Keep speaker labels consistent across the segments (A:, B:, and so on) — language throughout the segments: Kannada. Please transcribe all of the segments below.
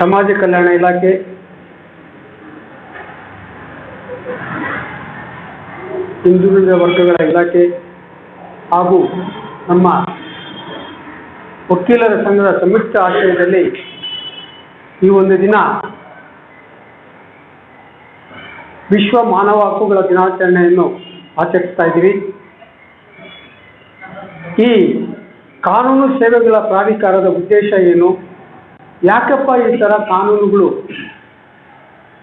A: ಸಮಾಜ ಕಲ್ಯಾಣ ಇಲಾಖೆ. ಹಿಂದುಳಿದ ವರ್ಗಗಳ ಇಲಾಖೆ ಹಾಗೂ ನಮ್ಮ ವಕೀಲರ ಸಂಘದ ಸಂಯುಕ್ತ ಆಶ್ರಯದಲ್ಲಿ ಈ ಒಂದು ದಿನ ವಿಶ್ವ ಮಾನವ ಹಕ್ಕುಗಳ ದಿನಾಚರಣೆಯನ್ನು ಆಚರಿಸ್ತಾ ಇದ್ದೀವಿ. ಈ ಕಾನೂನು ಸೇವೆಗಳ ಪ್ರಾಧಿಕಾರದ ಉದ್ದೇಶ ಏನು? ಯಾಕಪ್ಪ ಈ ಥರ ಕಾನೂನುಗಳು?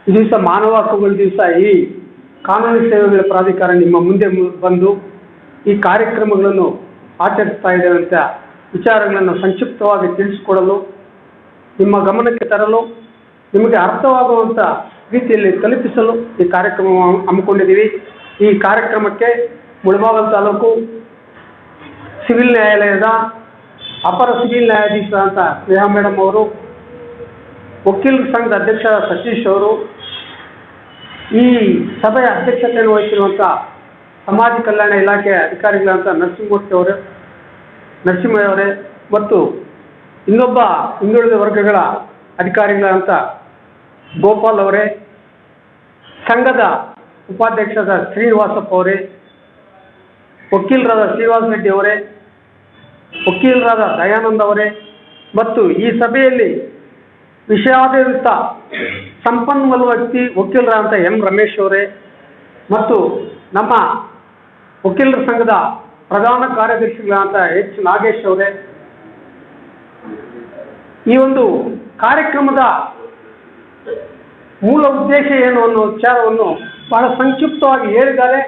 A: ಈ ದಿವಸ ಮಾನವ ಹಕ್ಕುಗಳ ದಿವಸ ಈ ಕಾನೂನು ಸೇವೆಗಳ ಪ್ರಾಧಿಕಾರ ನಿಮ್ಮ ಮುಂದೆ ಬಂದು ಈ ಕಾರ್ಯಕ್ರಮಗಳನ್ನು ಆಚರಿಸ್ತಾ ಇದೆ ಅಂತ ವಿಚಾರಗಳನ್ನು ಸಂಕ್ಷಿಪ್ತವಾಗಿ ತಿಳಿಸಿಕೊಡಲು, ನಿಮ್ಮ ಗಮನಕ್ಕೆ ತರಲು, ನಿಮಗೆ ಅರ್ಥವಾಗುವಂಥ ರೀತಿಯಲ್ಲಿ ತಲುಪಿಸಲು ಈ ಕಾರ್ಯಕ್ರಮ ಹಮ್ಮಿಕೊಂಡಿದ್ದೀವಿ. ಈ ಕಾರ್ಯಕ್ರಮಕ್ಕೆ ಮುಳಬಾಗಲ್ ತಾಲೂಕು ಸಿವಿಲ್ ನ್ಯಾಯಾಲಯದ ಅಪರ ಸಿವಿಲ್ ನ್ಯಾಯಾಧೀಶರಾದಂಥ ಸ್ನೇಹ ಮೇಡಮ್ ಅವರು ವಕೀಲರ ಸಂಘದ ಅಧ್ಯಕ್ಷ ಸತೀಶ್ ಅವರು ಈ ಸಭೆಯ ಅಧ್ಯಕ್ಷತೆಯನ್ನು ವಹಿಸಿರುವಂಥ ಸಮಾಜ ಕಲ್ಯಾಣ ಇಲಾಖೆಯ ಅಧಿಕಾರಿಗಳಂತ ನರಸಿಂಹಮೂರ್ತಿ ಅವರು, ನರಸಿಂಹಯ್ಯ ಅವರೇ ಮತ್ತು ಇನ್ನೊಬ್ಬ ಹಿಂದುಳಿದ ವರ್ಗಗಳ ಅಧಿಕಾರಿಗಳಂತ ಗೋಪಾಲ್ ಅವರೇ, ಸಂಘದ ಉಪಾಧ್ಯಕ್ಷರಾದ ಶ್ರೀನಿವಾಸಪ್ಪ ಅವರೇ, ವಕೀಲರಾದ ಶ್ರೀನಿವಾಸ ರೆಡ್ಡಿ ಅವರೇ, ವಕೀಲರಾದ ದಯಾನಂದ್ ಅವರೇ ಮತ್ತು ಈ ಸಭೆಯಲ್ಲಿ ವಿಷಯಾಧಾರಿತ ಸಂಪನ್ಮೂಲ ವ್ಯಕ್ತಿ ವಕೀಲರಾದಂಥ ಎಂ ರಮೇಶ್ ಅವರೇ ಮತ್ತು ನಮ್ಮ ವಕೀಲರ ಸಂಘದ ಪ್ರಧಾನ ಕಾರ್ಯದರ್ಶಿಗಳಾದಂಥ ಎಚ್ ನಾಗೇಶ್ ಅವರೇ. ಈ ಒಂದು ಕಾರ್ಯಕ್ರಮದ ಮೂಲ ಉದ್ದೇಶ ಏನು ಅನ್ನೋ ವಿಚಾರವನ್ನು ಬಹಳ ಸಂಕ್ಷಿಪ್ತವಾಗಿ ಹೇಳಿದ್ದಾರೆ.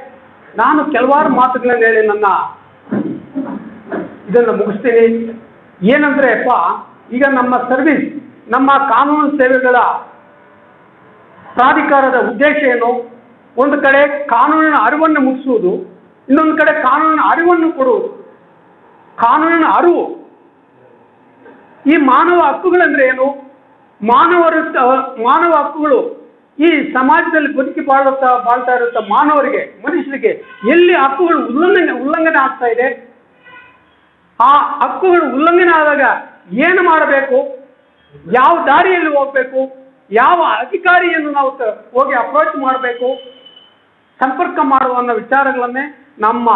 A: ನಾನು ಕೆಲವಾರು ಮಾತುಗಳನ್ನು ಹೇಳಿ ನನ್ನ ಇದನ್ನು ಮುಗಿಸ್ತೀನಿ. ಏನಂದ್ರೆ ಅಪ್ಪ ಈಗ ನಮ್ಮ ಸರ್ವಿಸ್ ನಮ್ಮ ಕಾನೂನು ಸೇವೆಗಳ ಪ್ರಾಧಿಕಾರದ ಉದ್ದೇಶ ಏನು? ಒಂದು ಕಡೆ ಕಾನೂನಿನ ಅರಿವನ್ನು ಮುಗಿಸುವುದು ಇನ್ನೊಂದು ಕಡೆ ಕಾನೂನಿನ ಅರಿವನ್ನು ಕೊಡುವುದು. ಕಾನೂನಿನ ಅರಿವು. ಈ ಮಾನವ ಹಕ್ಕುಗಳಂದ್ರೆ ಏನು? ಮಾನವರ ಮಾನವ ಹಕ್ಕುಗಳು. ಈ ಸಮಾಜದಲ್ಲಿ ಬದುಕಿ ಬಾಳುತ್ತಾ ಬಾಳ್ತಾ ಇರುವಂಥ ಮಾನವರಿಗೆ, ಮನುಷ್ಯರಿಗೆ ಎಲ್ಲಿ ಹಕ್ಕುಗಳು ಉಲ್ಲಂಘನೆ ಉಲ್ಲಂಘನೆ ಆಗ್ತಾ ಇದೆ? ಆ ಹಕ್ಕುಗಳು ಉಲ್ಲಂಘನೆ ಆದಾಗ ಏನು ಮಾಡಬೇಕು? ಯಾವ ದಾರಿಯಲ್ಲಿ ಹೋಗಬೇಕು? ಯಾವ ಅಧಿಕಾರಿಯನ್ನು ನಾವು ಹೋಗಿ ಅಪ್ರೋಚ್ ಮಾಡಬೇಕು? ಸಂಪರ್ಕ ಮಾಡುವ ವಿಚಾರಗಳನ್ನೇ ನಮ್ಮ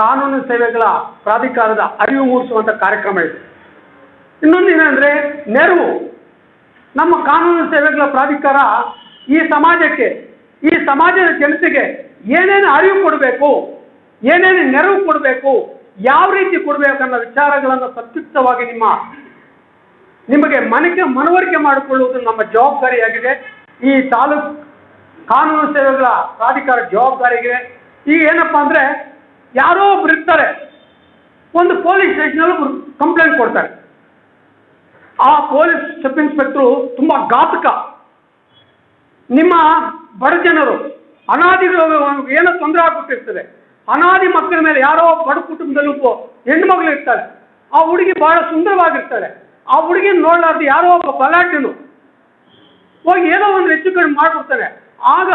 A: ಕಾನೂನು ಸೇವೆಗಳ ಪ್ರಾಧಿಕಾರದ ಅರಿವು ಮೂಡಿಸುವಂತ ಕಾರ್ಯಕ್ರಮ ಇದೆ. ಇನ್ನೊಂದು ಏನಂದ್ರೆ ನೆರವು. ನಮ್ಮ ಕಾನೂನು ಸೇವೆಗಳ ಪ್ರಾಧಿಕಾರ ಈ ಸಮಾಜಕ್ಕೆ, ಈ ಸಮಾಜದ ಜನತೆಗೆ ಏನೇನು ಅರಿವು ಕೊಡಬೇಕು, ಏನೇನು ನೆರವು ಕೊಡಬೇಕು, ಯಾವ ರೀತಿ ಕೊಡಬೇಕು ಅನ್ನೋ ವಿಚಾರಗಳನ್ನು ಸಂಕ್ಷಿಪ್ತವಾಗಿ ನಿಮ್ಮ ನಿಮಗೆ ಮನಕ್ಕೆ ಮನವರಿಕೆ ಮಾಡಿಕೊಳ್ಳುವುದು ನಮ್ಮ ಜವಾಬ್ದಾರಿಯಾಗಿದೆ ಈ ತಾಲೂಕು ಕಾನೂನು ಸೇವೆಗಳ ಪ್ರಾಧಿಕಾರ ಜವಾಬ್ದಾರಿಗೆ ಈಗ ಏನಪ್ಪಾ ಅಂದ್ರೆ ಯಾರೋ ಒಬ್ರು ಇರ್ತಾರೆ. ಒಂದು ಪೊಲೀಸ್ ಸ್ಟೇಷನಲ್ಲಿ ಒಬ್ರು ಕಂಪ್ಲೇಂಟ್ ಕೊಡ್ತಾರೆ. ಆ ಪೊಲೀಸ್ ಸಬ್ ಇನ್ಸ್ಪೆಕ್ಟ್ರು ತುಂಬಾ ಘಾತಕ. ನಿಮ್ಮ ಬಡ ಜನರು, ಅನಾದಿಗಳು ಏನೋ ತೊಂದರೆ ಆಗ್ಬಿಟ್ಟಿರ್ತದೆ. ಅನಾದಿ ಮಕ್ಕಳ ಮೇಲೆ ಯಾರೋ ಬಡ ಕುಟುಂಬದಲ್ಲಿ ಹೆಣ್ಣು ಮಗಳು ಇರ್ತಾರೆ ಆ ಹುಡುಗಿ ಬಹಳ ಸುಂದರವಾಗಿರ್ತಾಳೆ. ಆ ಹುಡುಗಿ ನೋಡ್ಲಾರ್ದು ಯಾರೋ ಒಬ್ಬ ಬಲಾಟ್ಯನು ಹೋಗಿ ಏನೋ ಒಂದು ಹೆಚ್ಚು ಕಡಿಮೆ ಮಾಡ್ಬಿಡ್ತಾನೆ ಆಗ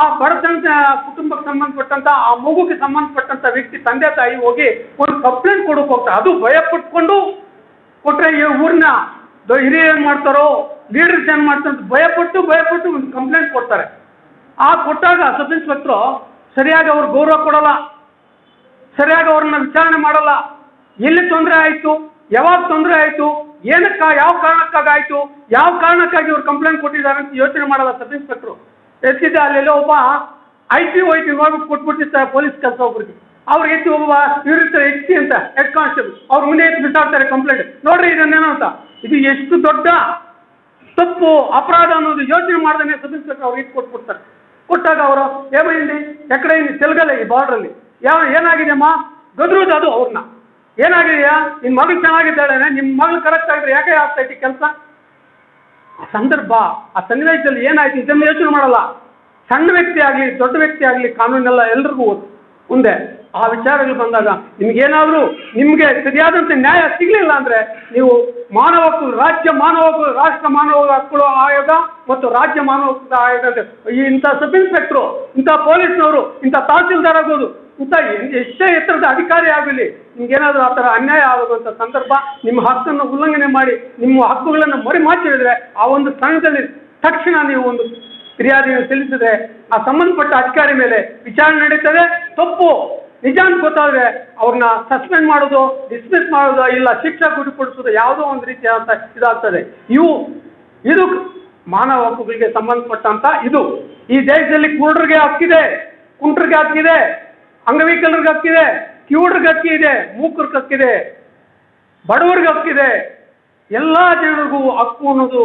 A: ಆ ಬಡತನದ ಕುಟುಂಬಕ್ಕೆ ಸಂಬಂಧಪಟ್ಟಂತ, ಆ ಮಗುಗೆ ಸಂಬಂಧಪಟ್ಟಂತ ವ್ಯಕ್ತಿ ತಂದೆ ತಾಯಿ ಹೋಗಿ ಒಂದು ಕಂಪ್ಲೇಂಟ್ ಕೊಡೋಕೆ ಹೋಗ್ತಾರೆ. ಅದು ಭಯ ಪಟ್ಕೊಂಡು ಕೊಟ್ರೆ ಈ ಊರಿನ ಹಿರಿಯರು ಏನು ಮಾಡ್ತಾರೋ ಲೀಡರ್ಸ್ ಏನು ಮಾಡ್ತಾರೆ ಭಯಪಟ್ಟು ಭಯಪಟ್ಟು ಒಂದು ಕಂಪ್ಲೇಂಟ್ ಕೊಡ್ತಾರೆ. ಆ ಕೊಟ್ಟಾಗ ಸಬ್ ಇನ್ಸ್ಪೆಕ್ಟ್ರು ಸರಿಯಾಗಿ ಅವ್ರು ಗೌರವ ಕೊಡಲ್ಲ. ಸರಿಯಾಗಿ ಅವ್ರನ್ನ ವಿಚಾರಣೆ ಮಾಡಲ್ಲ. ಎಲ್ಲಿ ತೊಂದರೆ ಆಯಿತು? ಯಾವಾಗ ತೊಂದರೆ ಆಯಿತು, ಏನಕ್ಕ, ಯಾವ ಕಾರಣಕ್ಕಾಗಿ ಆಯಿತು ಯಾವ ಕಾರಣಕ್ಕಾಗಿ ಇವ್ರು ಕಂಪ್ಲೇಂಟ್ ಕೊಟ್ಟಿದ್ದಾರೆ ಅಂತ ಯೋಚನೆ ಮಾಡಲ್ಲ ಸಬ್ ಇನ್ಸ್ಪೆಕ್ಟ್ರು ಎತ್ತಿದ್ದ ಅಲ್ಲೆಲ್ಲ ಒಬ್ಬ ಐ ಟಿ ಒ ಟಿ ಕೊಟ್ಬಿಟ್ಟಿರ್ತಾರೆ ಪೊಲೀಸ್ ಕೆಲಸ ಒಬ್ರಿಗೆ. ಅವ್ರಿಗೆ ಎತ್ತಿ ಒಬ್ಬ ಇವ್ರಿರ್ತಾರೆ ಎಚ್ ಸಿ ಅಂತ ಹೆಡ್ ಕಾನ್ಸ್ಟೇಬಲ್ ಅವ್ರ ಮುಂದೆ ಎತ್ತಿ ಬಿಸಾಡ್ತಾರೆ ಕಂಪ್ಲೇಂಟ್ ನೋಡ್ರಿ ಇದನ್ನೇನೋ ಅಂತ. ಇದು ಎಷ್ಟು ದೊಡ್ಡ ತಪ್ಪು, ಅಪರಾಧ ಅನ್ನೋದು ಯೋಚನೆ ಮಾಡ್ದೇ ಸಬ್ ಇನ್ಸ್ಪೆಕ್ಟರ್ ಅವ್ರಿಗೆ ಇಟ್ಟು ಕೊಟ್ಬಿಡ್ತಾರೆ. ಕೊಟ್ಟಾಗ ಅವರು ಏమైంది ಎಕಡೆ ತೆಲುಗಲ್ಲ, ಈ ಬಾರ್ಡ್ರಲ್ಲಿ ಯಾವ ಏನಾಗಿದೆಯಮ್ಮ ಗದ್ರೋದು ಅದು ಅವ್ರನ್ನ. ಏನಾಗಿದೆಯಾ? ನಿಮ್ಮ ಮಗಳು ಚೆನ್ನಾಗಿದ್ದಾಳೆ ನಿಮ್ಮ ಮಗಳು ಕರೆಕ್ಟ್ ಆಗಿದ್ರೆ ಯಾಕೆ ಆಗ್ತೈತಿ ಕೆಲಸ? ಆ ಸಂದರ್ಭ, ಆ ಸನ್ನಿವೇಶದಲ್ಲಿ ಏನಾಯ್ತು? ಇದನ್ನು ಯೋಚನೆ ಮಾಡಲ್ಲ. ಸಣ್ಣ ವ್ಯಕ್ತಿ ಆಗಲಿ, ದೊಡ್ಡ ವ್ಯಕ್ತಿ ಆಗಲಿ ಕಾನೂನೆಲ್ಲ ಎಲ್ರಿಗೂ ಮುಂದೆ ಆ ವಿಚಾರಗಳು ಬಂದಾಗ ನಿಮ್ಗೇನಾದರೂ ನಿಮಗೆ ಸರಿಯಾದಂತೆ ನ್ಯಾಯ ಸಿಗಲಿಲ್ಲ ಅಂದರೆ ನೀವು ಮಾನವ ರಾಜ್ಯ ಮಾನವ ರಾಷ್ಟ್ರ ಮಾನವ ಹಕ್ಕುಗಳ ಆಯೋಗ ಮತ್ತು ರಾಜ್ಯ ಮಾನವ ಹಕ್ಕುಗಳ ಆಯೋಗ ಇಂಥ ಸಬ್ ಇನ್ಸ್ಪೆಕ್ಟ್ರು ಇಂಥ ಪೊಲೀಸ್ನವರು ಇಂಥ ತಹಸೀಲ್ದಾರ್ ಆಗ್ಬೋದು. ಇಂಥ ಎಷ್ಟೇ ಎತ್ತರದ ಅಧಿಕಾರಿ ಆಗಲಿ, ನಿಮ್ಗೇನಾದರೂ ಆ ಥರ ಅನ್ಯಾಯ ಆಗುವಂಥ ಸಂದರ್ಭ ನಿಮ್ಮ ಹಕ್ಕನ್ನು ಉಲ್ಲಂಘನೆ ಮಾಡಿ, ನಿಮ್ಮ ಹಕ್ಕುಗಳನ್ನು ಮರೆಮಾಚಿ ಹೇಳಿದ್ರೆ ಆ ಒಂದು ಸ್ಥಳದಲ್ಲಿ ತಕ್ಷಣ ನೀವು ಒಂದು ಫಿರ್ಯಾದಿಯನ್ನು ಸಲ್ಲಿಸಿದ್ರೆ ಆ ಸಂಬಂಧಪಟ್ಟ ಅಧಿಕಾರಿ ಮೇಲೆ ವಿಚಾರಣೆ ನಡೀತದೆ. ತಪ್ಪು. ನಿಜ ಅಂತ ಗೊತ್ತಾದ್ರೆ ಅವ್ರನ್ನ ಸಸ್ಪೆಂಡ್ ಮಾಡೋದು, ಡಿಸ್ಮಿಸ್ ಮಾಡೋದು, ಇಲ್ಲ ಶಿಕ್ಷೆ ಗುರಿಪಡಿಸೋದು ಯಾವುದೋ ಒಂದು ರೀತಿಯಾದಂಥ ಇದಾಗ್ತದೆ. ಇವು, ಇದು ಮಾನವ ಹಕ್ಕುಗಳಿಗೆ ಸಂಬಂಧಪಟ್ಟಂತ ಇದು. ಈ ದೇಶದಲ್ಲಿ ಕುರುಡರಿಗೆ ಹಕ್ಕಿದೆ, ಕುಂಟ್ರಿಗೆ ಹಕ್ಕಿದೆ. ಅಂಗವಿಕಲರಿಗೆ ಹಕ್ಕಿದೆ ಕಿವುಡ್ರಿಗೆ ಹಕ್ಕಿ ಇದೆ ಮೂಕರಿಗೆ ಹಕ್ಕಿದೆ ಬಡವರಿಗೆ ಹಕ್ಕಿದೆ ಎಲ್ಲ ಜನರಿಗೂ ಹಕ್ಕು ಅನ್ನೋದು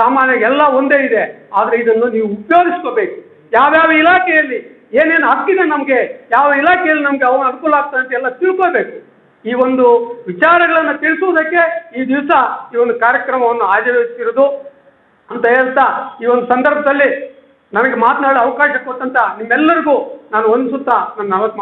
A: ಸಾಮಾನ್ಯ ಎಲ್ಲ ಒಂದೇ ಇದೆ. ಆದರೆ ಇದನ್ನು ನೀವು ಉಪಯೋಗಿಸ್ಕೋಬೇಕು. ಯಾವ್ಯಾವ ಇಲಾಖೆಯಲ್ಲಿ ಏನೇನು ಹಕ್ಕಿದೆ ನಮಗೆ, ಯಾವ ಇಲಾಖೆಯಲ್ಲಿ ನಮಗೆ ಅವನು ಅನುಕೂಲ ಆಗ್ತದೆ ಅಂತ ಎಲ್ಲ ತಿಳ್ಕೋಬೇಕು ಈ ಒಂದು ವಿಚಾರಗಳನ್ನು ತಿಳಿಸುವುದಕ್ಕೆ ಈ ದಿವಸ ಈ ಒಂದು ಕಾರ್ಯಕ್ರಮವನ್ನು ಆಯೋಜಿಸಿರೋದು ಅಂತ ಹೇಳ್ತಾ ಈ ಒಂದು ಸಂದರ್ಭದಲ್ಲಿ ನನಗೆ ಮಾತನಾಡೋ ಅವಕಾಶ ಕೊಟ್ಟಂತ ನಿಮ್ಮೆಲ್ಲರಿಗೂ ನಾನು ವಂದಿಸುತ್ತಾ ನನ್ನ ನಲವತ್ತು